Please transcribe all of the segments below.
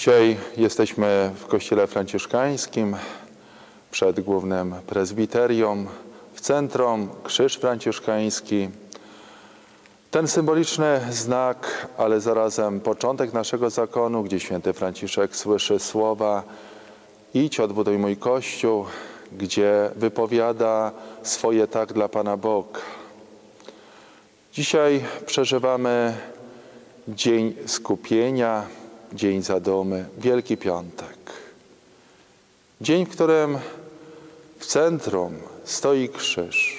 Dzisiaj jesteśmy w Kościele Franciszkańskim przed głównym prezbiterium, w centrum Krzyż Franciszkański. Ten symboliczny znak, ale zarazem początek naszego zakonu, gdzie święty Franciszek słyszy słowa idź, odbuduj mój Kościół, gdzie wypowiada swoje tak dla Pana Boga. Dzisiaj przeżywamy dzień skupienia, dzień zadumy, Wielki Piątek. Dzień, w którym w centrum stoi krzyż.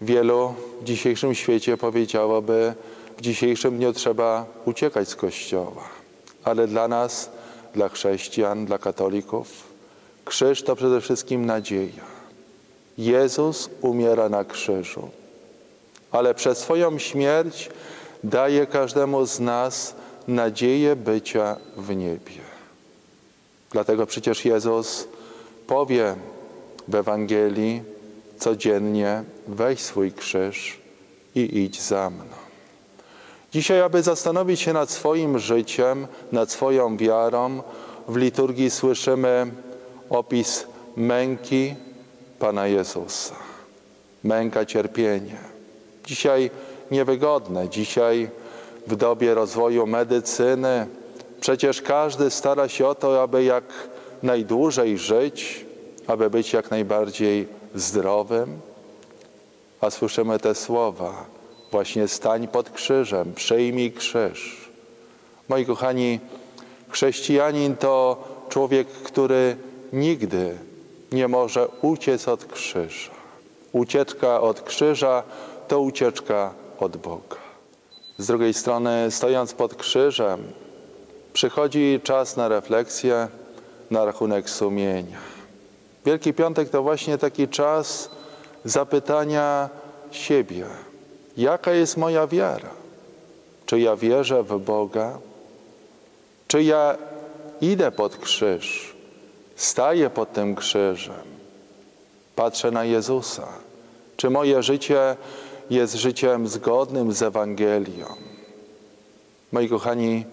Wielu w dzisiejszym świecie powiedziałoby, w dzisiejszym dniu trzeba uciekać z Kościoła. Ale dla nas, dla chrześcijan, dla katolików, krzyż to przede wszystkim nadzieja. Jezus umiera na krzyżu, ale przez swoją śmierć daje każdemu z nas nadzieję bycia w niebie. Dlatego przecież Jezus powie w Ewangelii codziennie: weź swój krzyż i idź za mną. Dzisiaj, aby zastanowić się nad swoim życiem, nad swoją wiarą, w liturgii słyszymy opis męki Pana Jezusa. Męka, cierpienie. Dzisiaj niewygodne, dzisiaj w dobie rozwoju medycyny. Przecież każdy stara się o to, aby jak najdłużej żyć, aby być jak najbardziej zdrowym. A słyszymy te słowa: właśnie stań pod krzyżem, przyjmij krzyż. Moi kochani, chrześcijanin to człowiek, który nigdy nie może uciec od krzyża. Ucieczka od krzyża to ucieczka od Boga. Z drugiej strony, stojąc pod krzyżem, przychodzi czas na refleksję, na rachunek sumienia. Wielki Piątek to właśnie taki czas zapytania siebie, jaka jest moja wiara? Czy ja wierzę w Boga? Czy ja idę pod krzyż, staję pod tym krzyżem, patrzę na Jezusa? Czy moje życie jest życiem zgodnym z Ewangelią? Moi kochani,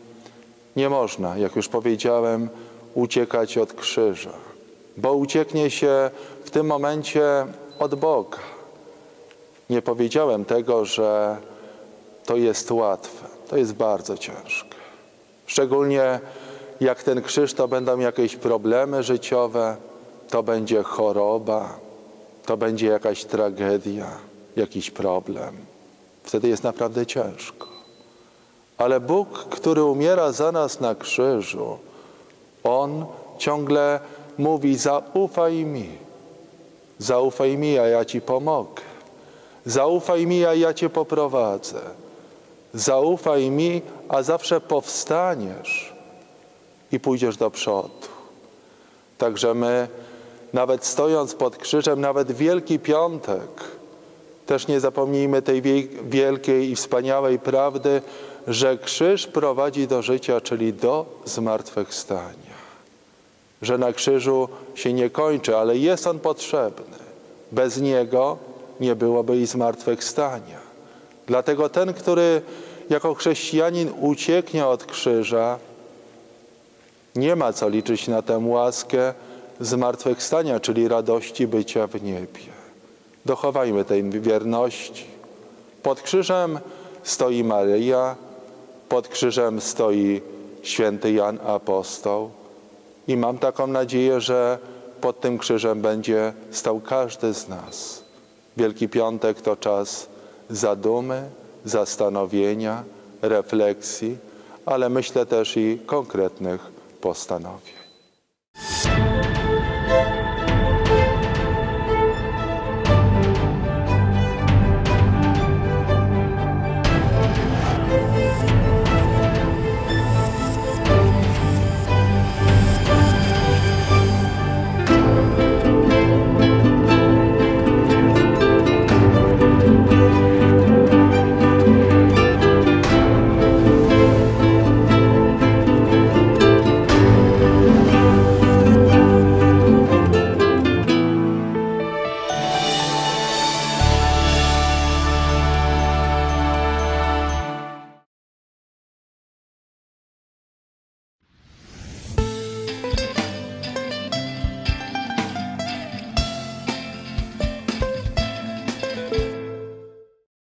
nie można, jak już powiedziałem, uciekać od krzyża, bo ucieknie się w tym momencie od Boga. Nie powiedziałem tego, że to jest łatwe. To jest bardzo ciężkie. Szczególnie jak ten krzyż to będą jakieś problemy życiowe, to będzie choroba, to będzie jakaś tragedia, jakiś problem. Wtedy jest naprawdę ciężko. Ale Bóg, który umiera za nas na krzyżu, On ciągle mówi: Zaufaj mi, zaufaj mi, a ja ci pomogę. Zaufaj mi, a ja cię poprowadzę. Zaufaj mi, a zawsze powstaniesz i pójdziesz do przodu. Także my, nawet stojąc pod krzyżem, nawet Wielki Piątek, też nie zapomnijmy tej wielkiej i wspaniałej prawdy, że krzyż prowadzi do życia, czyli do zmartwychwstania. Że na krzyżu się nie kończy, ale jest on potrzebny. Bez niego nie byłoby i zmartwychwstania. Dlatego ten, który jako chrześcijanin ucieknie od krzyża, nie ma co liczyć na tę łaskę zmartwychwstania, czyli radości bycia w niebie. Dochowajmy tej wierności. Pod krzyżem stoi Maryja, pod krzyżem stoi święty Jan Apostoł i mam taką nadzieję, że pod tym krzyżem będzie stał każdy z nas. Wielki Piątek to czas zadumy, zastanowienia, refleksji, ale myślę też i konkretnych postanowień.